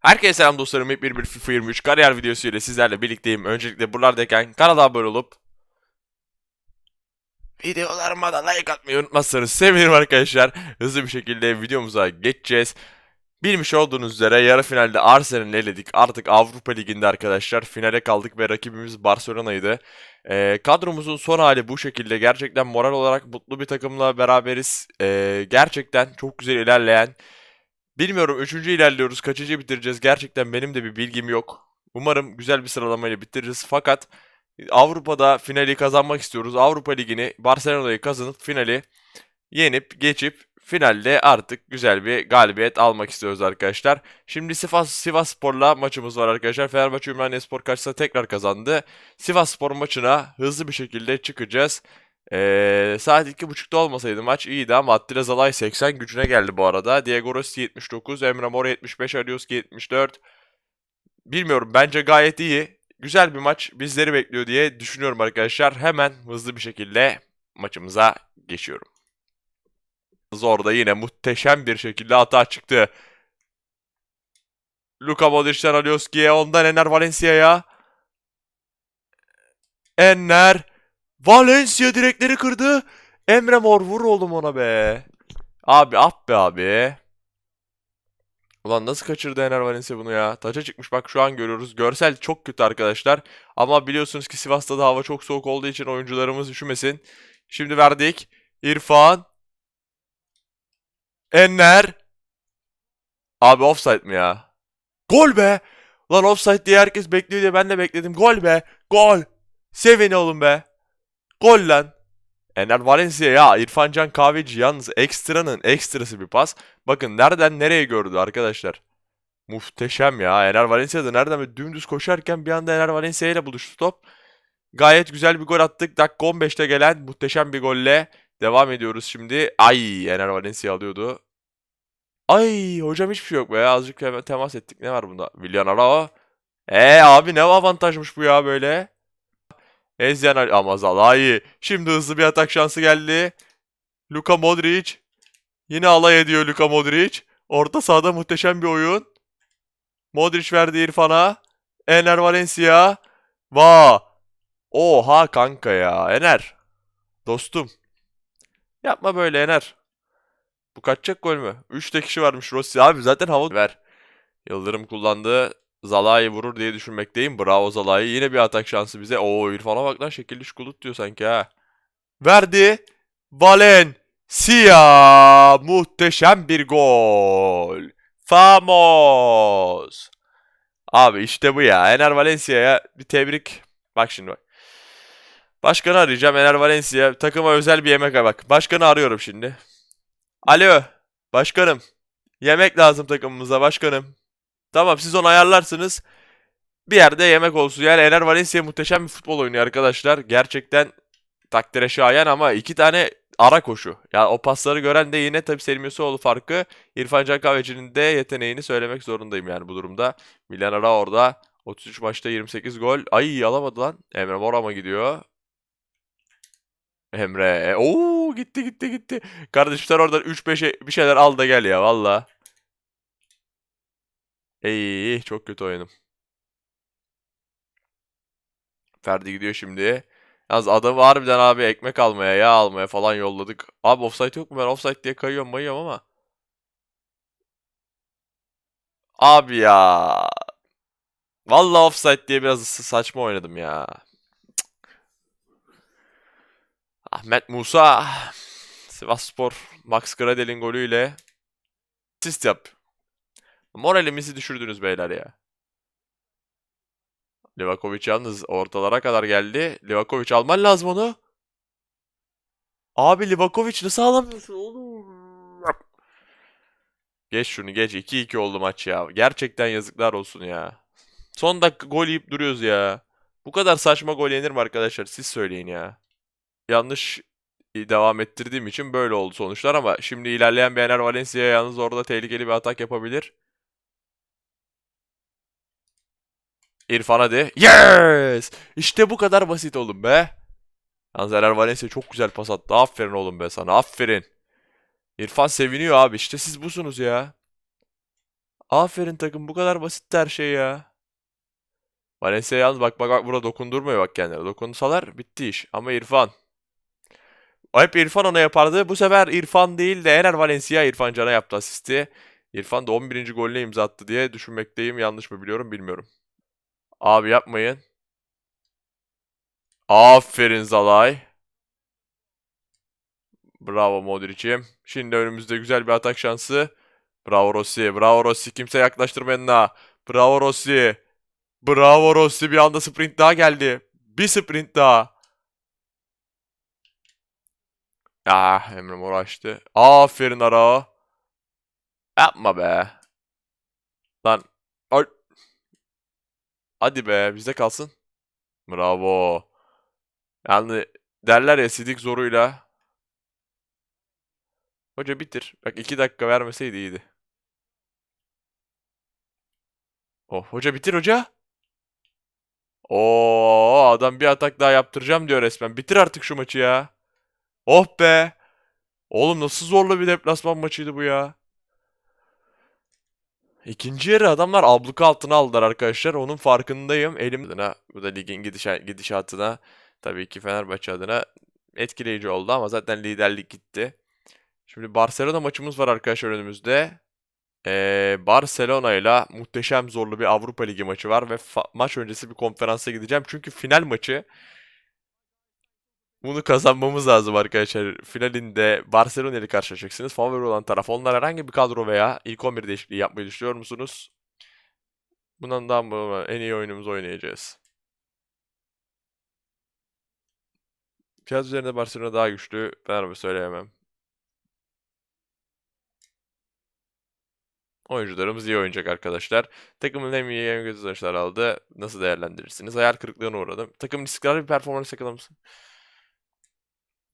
Herkese selam dostlarım. Hep bir bir FIFA 23 kariyer videosu ile sizlerle birlikteyim. Öncelikle buralardayken kanala abone olup videolarıma da like atmayı unutmazsanız sevinirim arkadaşlar. Hızlı bir şekilde videomuza geçeceğiz. Bilmiş olduğunuz üzere yarı finalde Arsenal'i eledik. Artık Avrupa Ligi'nde arkadaşlar finale kaldık ve rakibimiz Barcelona'ydı. Ee, kadromuzun son hali bu şekilde. Gerçekten moral olarak mutlu bir takımla beraberiz. Ee, gerçekten çok güzel ilerleyen Bilmiyorum üçüncü ilerliyoruz. Kaçıncı bitireceğiz? Gerçekten benim de bir bilgim yok. Umarım güzel bir sıralamayla bitiririz. Fakat Avrupa'da finali kazanmak istiyoruz. Avrupa Ligi'ni Barcelona'yı kazanıp finali yenip geçip finalde artık güzel bir galibiyet almak istiyoruz arkadaşlar. Şimdi Sivas, Sivas Spor'la maçımız var arkadaşlar. Fenerbahçe Ümraniye Spor karşısında tekrar kazandı. Sivas Spor maçına hızlı bir şekilde çıkacağız. Ee, saat 2.30'da olmasaydı maç iyiydi ama Attila Zalay 80 gücüne geldi bu arada. Diego Rossi 79, Emre Mor 75, Alioski 74. Bilmiyorum bence gayet iyi. Güzel bir maç bizleri bekliyor diye düşünüyorum arkadaşlar. Hemen hızlı bir şekilde maçımıza geçiyorum. Orada yine muhteşem bir şekilde hata çıktı. Luka Modric'ten Alioski'ye, ondan Ener Valencia'ya. Enner Valencia direkleri kırdı. Emre Mor vur oğlum ona be. Abi ah be abi. Ulan nasıl kaçırdı Ener Valencia bunu ya? Taça çıkmış bak şu an görüyoruz. Görsel çok kötü arkadaşlar. Ama biliyorsunuz ki Sivas'ta da hava çok soğuk olduğu için oyuncularımız üşümesin. Şimdi verdik. İrfan. Enner. Abi offside mi ya? Gol be. Lan offside diye herkes bekliyor diye ben de bekledim. Gol be. Gol. Sevin oğlum be. Gol lan. Ener Valencia ya İrfan Can Kahveci yalnız ekstranın ekstrası bir pas. Bakın nereden nereye gördü arkadaşlar. Muhteşem ya. Ener Valencia da nereden böyle dümdüz koşarken bir anda Ener Valencia ile buluştu top. Gayet güzel bir gol attık. Dakika 15'te gelen muhteşem bir golle devam ediyoruz şimdi. Ay Ener Valencia alıyordu. Ay hocam hiçbir şey yok be. Azıcık hemen temas ettik. Ne var bunda? Willian Arao. E abi ne avantajmış bu ya böyle. Ezyan ama Zalai. Şimdi hızlı bir atak şansı geldi. Luka Modric. Yine alay ediyor Luka Modric. Orta sahada muhteşem bir oyun. Modric verdi İrfan'a. Ener Valencia. Va. Oha kanka ya. Ener. Dostum. Yapma böyle Ener. Bu kaçacak gol mü? 3 de kişi varmış Rossi. Abi zaten hava ver. Yıldırım kullandı. Zalai vurur diye düşünmekteyim. Bravo Zalai. Yine bir atak şansı bize. Oo İrfan'a bak lan şekilli şukulut diyor sanki ha. Verdi. Valencia. Muhteşem bir gol. Famos. Abi işte bu ya. Ener Valencia'ya bir tebrik. Bak şimdi bak. Başkanı arayacağım. Ener Valencia takıma özel bir yemek bak. Başkanı arıyorum şimdi. Alo. Başkanım. Yemek lazım takımımıza başkanım. Tamam siz onu ayarlarsınız. Bir yerde yemek olsun. Yani Ener Valencia muhteşem bir futbol oynuyor arkadaşlar. Gerçekten takdire şayan ama iki tane ara koşu. Yani o pasları gören de yine tabii Selim Yusufoğlu farkı. İrfan Can Kahveci'nin de yeteneğini söylemek zorundayım yani bu durumda. Milan Ara orada. 33 maçta 28 gol. Ay alamadı lan. Emre Morama gidiyor. Emre. E, Oo gitti gitti gitti. Kardeşim sen oradan 3-5'e bir şeyler al da gel ya valla. İyi çok kötü oyunum. Ferdi gidiyor şimdi. Yalnız adamı harbiden abi ekmek almaya, yağ almaya falan yolladık. Abi offside yok mu? Ben offside diye kayıyorum mayıyorum ama. Abi ya. Vallahi offside diye biraz saçma oynadım ya. Ahmet Musa. Sivasspor Max Gradel'in golüyle asist yap. Moralimizi düşürdünüz beyler ya. Livakovic yalnız ortalara kadar geldi. Livakovic alman lazım onu. Abi Livakovic nasıl alamıyorsun oğlum? Geç şunu geç. 2-2 oldu maç ya. Gerçekten yazıklar olsun ya. Son dakika gol yiyip duruyoruz ya. Bu kadar saçma gol yenir mi arkadaşlar? Siz söyleyin ya. Yanlış devam ettirdiğim için böyle oldu sonuçlar ama şimdi ilerleyen bir Ener Valencia yalnız orada tehlikeli bir atak yapabilir. İrfan hadi. Yes! İşte bu kadar basit oğlum be. Yalnız Ener Valencia çok güzel pas attı. Aferin oğlum be sana. Aferin. İrfan seviniyor abi. İşte siz busunuz ya. Aferin takım bu kadar basit her şey ya. Valencia yalnız bak bak bak burada dokundurmuyor bak kendine. Dokunsalar bitti iş. Ama İrfan. Hep İrfan ona yapardı. Bu sefer İrfan değil de Ener Valencia İrfan Can'a yaptı asisti. İrfan da 11. golüne imza attı diye düşünmekteyim. Yanlış mı biliyorum bilmiyorum. Abi yapmayın. Aferin Zalay. Bravo Modric'im. Şimdi önümüzde güzel bir atak şansı. Bravo Rossi. Bravo Rossi. Kimse yaklaştırmayın daha. Bravo Rossi. Bravo Rossi. Bir anda sprint daha geldi. Bir sprint daha. Ah Emre Mor açtı. Aferin Ara. Yapma be. Lan. Hadi be bize kalsın. Bravo. Yani derler ya sidik zoruyla. Hoca bitir. Bak iki dakika vermeseydi iyiydi. Oh hoca bitir hoca. Oo adam bir atak daha yaptıracağım diyor resmen. Bitir artık şu maçı ya. Oh be. Oğlum nasıl zorlu bir deplasman maçıydı bu ya. İkinci yarı adamlar abluka altına aldılar arkadaşlar. Onun farkındayım. Elim adına, bu da ligin gidişa, gidişatına tabii ki Fenerbahçe adına etkileyici oldu ama zaten liderlik gitti. Şimdi Barcelona maçımız var arkadaşlar önümüzde. Ee, Barcelona ile muhteşem zorlu bir Avrupa Ligi maçı var ve maç öncesi bir konferansa gideceğim. Çünkü final maçı bunu kazanmamız lazım arkadaşlar. Finalinde Barcelona ile karşılaşacaksınız. Favori olan taraf. Onlar herhangi bir kadro veya ilk 11 değişikliği yapmayı düşünüyor musunuz? Bundan daha mı en iyi oyunumuzu oynayacağız. Fiyat üzerinde Barcelona daha güçlü. Fenerbahçe söyleyemem. Oyuncularımız iyi oynayacak arkadaşlar. Takımın en iyi en kötü sonuçlar aldı. Nasıl değerlendirirsiniz? Hayal kırıklığına uğradım. Takımın istikrarlı bir performans yakalamışsın.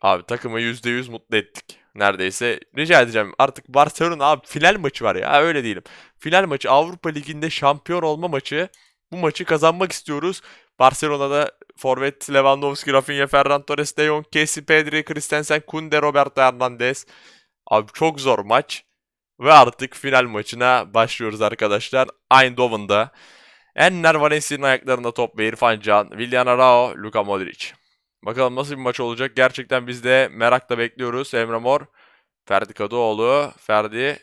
Abi takımı %100 mutlu ettik. Neredeyse. Rica edeceğim. Artık Barcelona abi final maçı var ya. Öyle değilim. Final maçı Avrupa Ligi'nde şampiyon olma maçı. Bu maçı kazanmak istiyoruz. Barcelona'da Forvet Lewandowski, Rafinha, Ferran Torres, De Jong, Kessi, Pedri, Christensen, Kunde, Roberto Hernandez. Abi çok zor maç. Ve artık final maçına başlıyoruz arkadaşlar. Eindhoven'da. Enner Valencia'nın ayaklarında top ve İrfan Can, Willian Arao, Luka Modric. Bakalım nasıl bir maç olacak. Gerçekten biz de merakla bekliyoruz. Emre Mor, Ferdi Kadıoğlu, Ferdi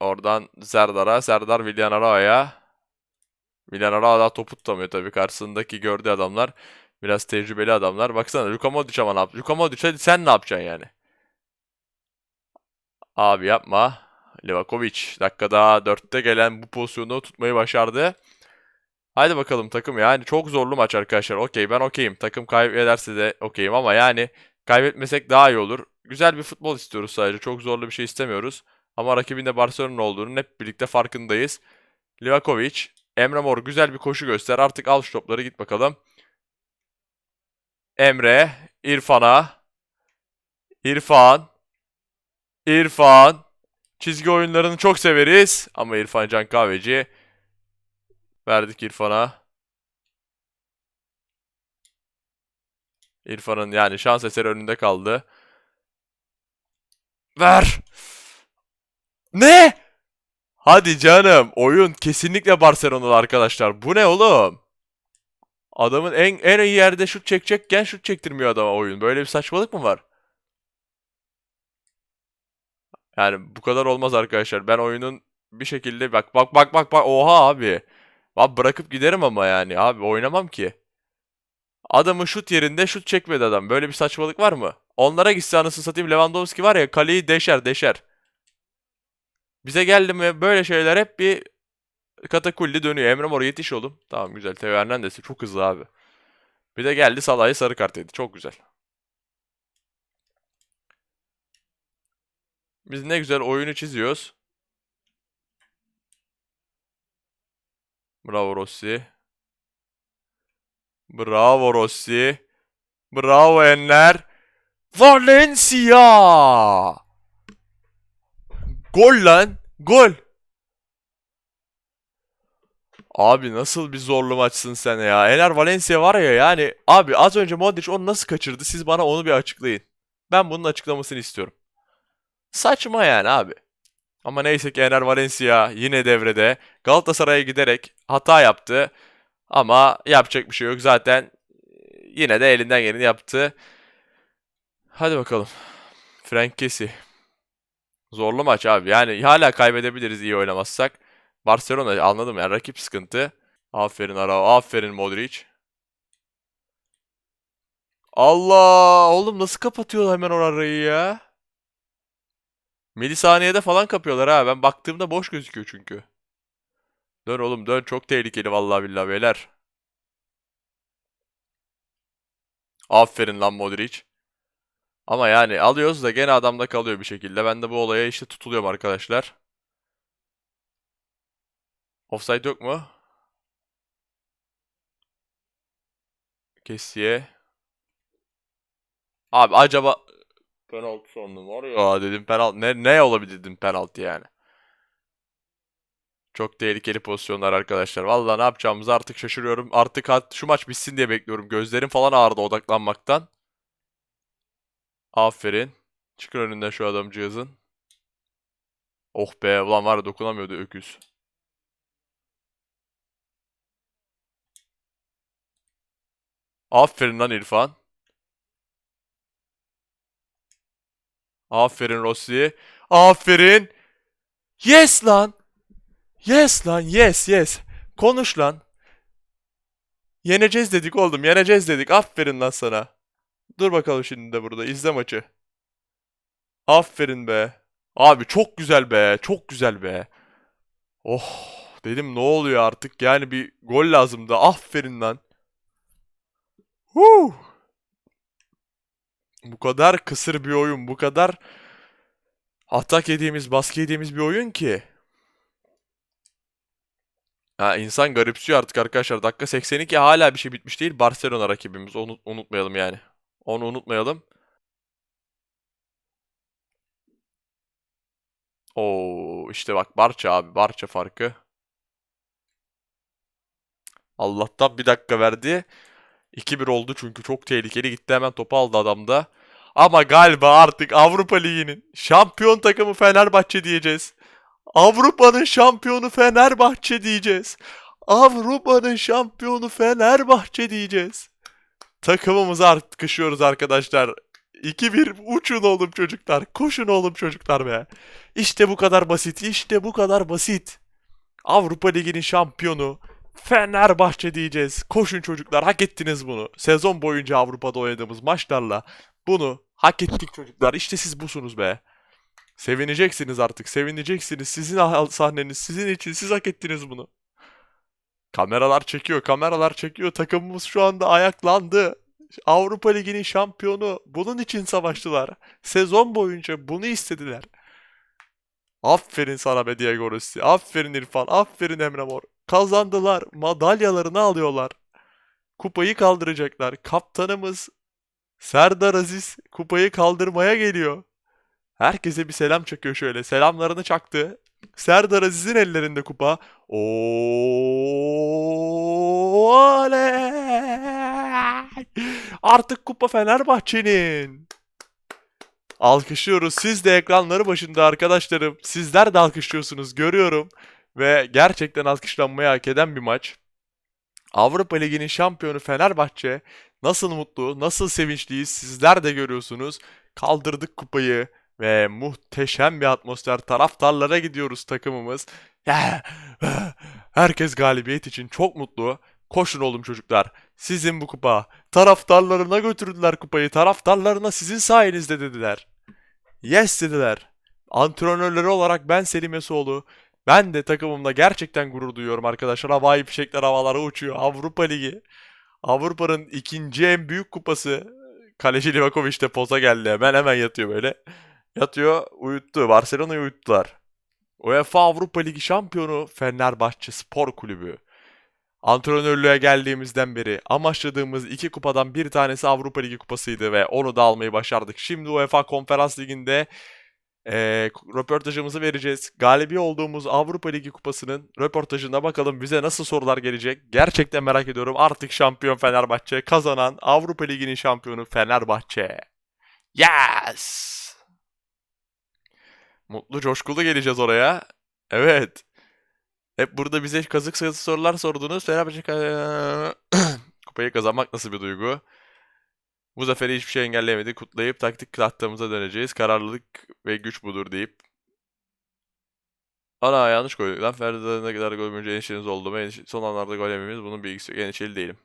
oradan Serdar'a, Serdar Willian Arao'ya. Willian Arao daha topu tutamıyor tabii. Karşısındaki gördüğü adamlar biraz tecrübeli adamlar. Baksana Luka Modric ama ne yaptı? Luka Modric sen ne yapacaksın yani? Abi yapma. Livakovic dakikada 4'te gelen bu pozisyonu tutmayı başardı. Haydi bakalım takım yani çok zorlu maç arkadaşlar. Okey ben okeyim. Takım kaybederse de okeyim ama yani kaybetmesek daha iyi olur. Güzel bir futbol istiyoruz sadece. Çok zorlu bir şey istemiyoruz. Ama rakibinde Barcelona olduğunun hep birlikte farkındayız. Livakovic, Emre Mor güzel bir koşu göster. Artık al şu topları git bakalım. Emre, İrfan'a. İrfan. İrfan. Çizgi oyunlarını çok severiz. Ama İrfan Can Kahveci. Verdik İrfan'a. İrfan'ın yani şans eseri önünde kaldı. Ver. Ne? Hadi canım. Oyun kesinlikle Barcelona'da arkadaşlar. Bu ne oğlum? Adamın en en iyi yerde şut çekecekken şut çektirmiyor adama oyun. Böyle bir saçmalık mı var? Yani bu kadar olmaz arkadaşlar. Ben oyunun bir şekilde bak bak bak bak bak oha abi. Abi bırakıp giderim ama yani abi oynamam ki. Adamın şut yerinde şut çekmedi adam. Böyle bir saçmalık var mı? Onlara gitse anasını satayım Lewandowski var ya kaleyi deşer deşer. Bize geldi mi böyle şeyler hep bir katakulli dönüyor. Emre Mor yetiş oğlum. Tamam güzel. Teo Hernandez de çok hızlı abi. Bir de geldi Salah'ya sarı kart yedi. Çok güzel. Biz ne güzel oyunu çiziyoruz. Bravo Rossi. Bravo Rossi. Bravo Enner. Valencia! Gol lan. Gol. Abi nasıl bir zorlu maçsın sen ya. Ener Valencia var ya yani. Abi az önce Modric onu nasıl kaçırdı? Siz bana onu bir açıklayın. Ben bunun açıklamasını istiyorum. Saçma yani abi. Ama neyse ki Ener Valencia yine devrede. Galatasaray'a giderek hata yaptı. Ama yapacak bir şey yok. Zaten yine de elinden geleni yaptı. Hadi bakalım. Frank Kessie. Zorlu maç abi. Yani hala kaybedebiliriz iyi oynamazsak. Barcelona anladım yani rakip sıkıntı. Aferin Arao. Aferin Modric. Allah! Oğlum nasıl kapatıyorlar hemen orayı ya? Milisaniyede falan kapıyorlar ha. Ben baktığımda boş gözüküyor çünkü. Dön oğlum dön. Çok tehlikeli vallahi billahi beyler. Aferin lan Modric. Ama yani alıyoruz da gene adamda kalıyor bir şekilde. Ben de bu olaya işte tutuluyorum arkadaşlar. Offside yok mu? Kesiye. Abi acaba penaltı sandım var ya dedim penaltı ne ne olabilir dedim penaltı yani. Çok tehlikeli pozisyonlar arkadaşlar. Vallahi ne yapacağımızı artık şaşırıyorum. Artık şu maç bitsin diye bekliyorum. Gözlerim falan ağrıdı odaklanmaktan. Aferin. Çıkın önünden şu adamcağızın. Oh be ulan var ya dokunamıyordu öküz. Aferin lan İrfan. Aferin Rossi. Aferin. Yes lan. Yes lan yes yes. Konuş lan. Yeneceğiz dedik oğlum yeneceğiz dedik. Aferin lan sana. Dur bakalım şimdi de burada izle maçı. Aferin be. Abi çok güzel be. Çok güzel be. Oh dedim ne oluyor artık yani bir gol lazımdı. Aferin lan. Huh. Bu kadar kısır bir oyun, bu kadar atak yediğimiz, baskı yediğimiz bir oyun ki. Ha, insan garipsiyor artık arkadaşlar. Dakika 82 hala bir şey bitmiş değil. Barcelona rakibimiz. Onu unutmayalım yani. Onu unutmayalım. Oo işte bak Barça abi. Barça farkı. Allah'tan bir dakika verdi. 2-1 oldu çünkü çok tehlikeli. Gitti hemen topu aldı adam da. Ama galiba artık Avrupa Ligi'nin şampiyon takımı Fenerbahçe diyeceğiz. Avrupa'nın şampiyonu Fenerbahçe diyeceğiz. Avrupa'nın şampiyonu Fenerbahçe diyeceğiz. Takımımızı alkışlıyoruz arkadaşlar. 2-1 uçun oğlum çocuklar. Koşun oğlum çocuklar be. İşte bu kadar basit. İşte bu kadar basit. Avrupa Ligi'nin şampiyonu Fenerbahçe diyeceğiz. Koşun çocuklar hak ettiniz bunu. Sezon boyunca Avrupa'da oynadığımız maçlarla bunu hak ettik çocuklar. İşte siz busunuz be. Sevineceksiniz artık. Sevineceksiniz. Sizin ah- sahneniz sizin için. Siz hak ettiniz bunu. Kameralar çekiyor. Kameralar çekiyor. Takımımız şu anda ayaklandı. Avrupa Ligi'nin şampiyonu. Bunun için savaştılar. Sezon boyunca bunu istediler. Aferin sana be Diego Rossi. Aferin İrfan. Aferin Emre Mor. Kazandılar. Madalyalarını alıyorlar. Kupayı kaldıracaklar. Kaptanımız Serdar Aziz kupayı kaldırmaya geliyor. Herkese bir selam çakıyor şöyle. Selamlarını çaktı. Serdar Aziz'in ellerinde kupa. Oley! Artık kupa Fenerbahçe'nin. Alkışlıyoruz. Siz de ekranları başında arkadaşlarım. Sizler de alkışlıyorsunuz görüyorum. Ve gerçekten alkışlanmayı hak eden bir maç. Avrupa Ligi'nin şampiyonu Fenerbahçe nasıl mutlu, nasıl sevinçliyiz sizler de görüyorsunuz. Kaldırdık kupayı ve muhteşem bir atmosfer. Taraftarlara gidiyoruz takımımız. Herkes galibiyet için çok mutlu. Koşun oğlum çocuklar. Sizin bu kupa. Taraftarlarına götürdüler kupayı. Taraftarlarına sizin sayenizde dediler. Yes dediler. Antrenörleri olarak ben Selim Esoğlu. Ben de takımımla gerçekten gurur duyuyorum arkadaşlar. Havai fişekler havalara uçuyor. Avrupa Ligi. Avrupa'nın ikinci en büyük kupası. Kaleci Livakovic de poza geldi. Hemen hemen yatıyor böyle. Yatıyor uyuttu. Barcelona'yı uyuttular. UEFA Avrupa Ligi şampiyonu Fenerbahçe Spor Kulübü. Antrenörlüğe geldiğimizden beri amaçladığımız iki kupadan bir tanesi Avrupa Ligi kupasıydı ve onu da almayı başardık. Şimdi UEFA Konferans Ligi'nde eee, röportajımızı vereceğiz. Galibi olduğumuz Avrupa Ligi kupasının röportajına bakalım bize nasıl sorular gelecek. Gerçekten merak ediyorum. Artık şampiyon Fenerbahçe kazanan Avrupa Ligi'nin şampiyonu Fenerbahçe. Yes! Mutlu coşkulu geleceğiz oraya. Evet. Hep burada bize kazık sayısı sorular sordunuz. Fenerbahçe kupayı kazanmak nasıl bir duygu? Bu zaferi hiçbir şey engelleyemedi. Kutlayıp taktik tahtamıza döneceğiz. Kararlılık ve güç budur deyip. Ana yanlış koyduk lan. Ferdi'de ne kadar gol bulunca endişeniz oldu mu? Endişe- Son anlarda gol yememiz bunun bilgisi yok. Endişeli değilim.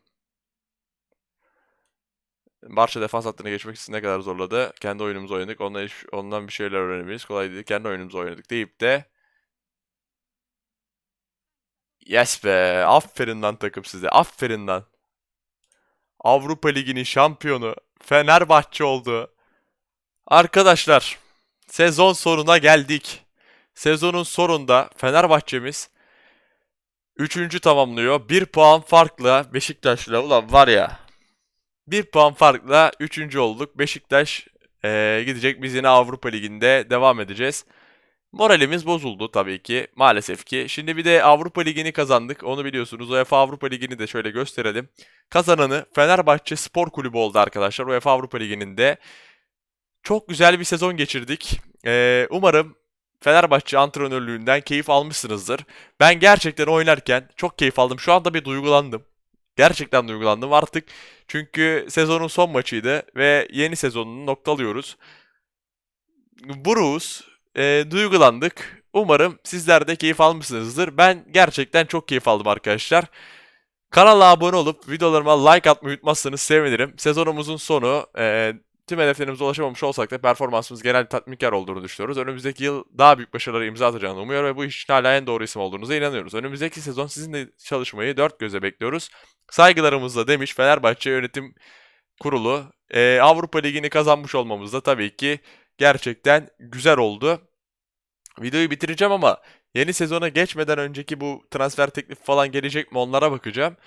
Barça defans hattına geçmek için ne kadar zorladı. Kendi oyunumuzu oynadık. Ondan, hiç- ondan bir şeyler öğrenebiliriz. Kolay değil. Kendi oyunumuzu oynadık deyip de Yes be. Aferin lan takım size. Aferin lan. Avrupa Ligi'nin şampiyonu Fenerbahçe oldu. Arkadaşlar, sezon sonuna geldik. Sezonun sonunda Fenerbahçe'miz 3. tamamlıyor. 1 puan farkla Beşiktaş'la ulan var ya. 1 puan farkla 3. olduk. Beşiktaş eee, gidecek. Biz yine Avrupa Ligi'nde devam edeceğiz. Moralimiz bozuldu tabii ki. Maalesef ki. Şimdi bir de Avrupa Ligi'ni kazandık. Onu biliyorsunuz. UEFA Avrupa Ligi'ni de şöyle gösterelim. Kazananı Fenerbahçe Spor Kulübü oldu arkadaşlar. UEFA Avrupa Ligi'nin de. Çok güzel bir sezon geçirdik. Ee, umarım Fenerbahçe antrenörlüğünden keyif almışsınızdır. Ben gerçekten oynarken çok keyif aldım. Şu anda bir duygulandım. Gerçekten duygulandım artık. Çünkü sezonun son maçıydı ve yeni sezonunu noktalıyoruz. Buruz, e, duygulandık. Umarım sizler de keyif almışsınızdır. Ben gerçekten çok keyif aldım arkadaşlar. Kanala abone olup videolarıma like atmayı unutmazsanız sevinirim. Sezonumuzun sonu e, tüm hedeflerimize ulaşamamış olsak da performansımız genel tatminkar olduğunu düşünüyoruz. Önümüzdeki yıl daha büyük başarılara imza atacağını umuyor ve bu işin hala en doğru isim olduğunuza inanıyoruz. Önümüzdeki sezon sizinle çalışmayı dört göze bekliyoruz. Saygılarımızla demiş Fenerbahçe Yönetim Kurulu. E, Avrupa Ligi'ni kazanmış olmamız da tabii ki gerçekten güzel oldu. Videoyu bitireceğim ama yeni sezona geçmeden önceki bu transfer teklifi falan gelecek mi onlara bakacağım.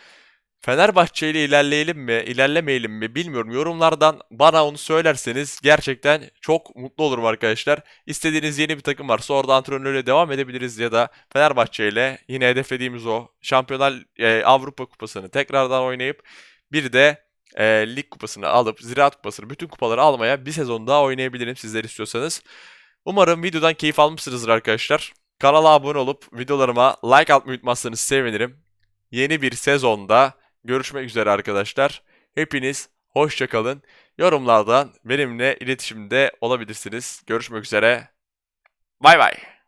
Fenerbahçe ile ilerleyelim mi, ilerlemeyelim mi bilmiyorum. Yorumlardan bana onu söylerseniz gerçekten çok mutlu olurum arkadaşlar. İstediğiniz yeni bir takım varsa orada antrenörle devam edebiliriz ya da Fenerbahçe ile yine hedeflediğimiz o Şampiyonlar e, Avrupa Kupası'nı tekrardan oynayıp bir de e, lig kupasını alıp Ziraat Kupası'nı bütün kupaları almaya bir sezon daha oynayabilirim sizler istiyorsanız. Umarım videodan keyif almışsınızdır arkadaşlar. Kanala abone olup videolarıma like atmayı unutmazsanız sevinirim. Yeni bir sezonda görüşmek üzere arkadaşlar. Hepiniz hoşça kalın. Yorumlardan benimle iletişimde olabilirsiniz. Görüşmek üzere. Bay bay.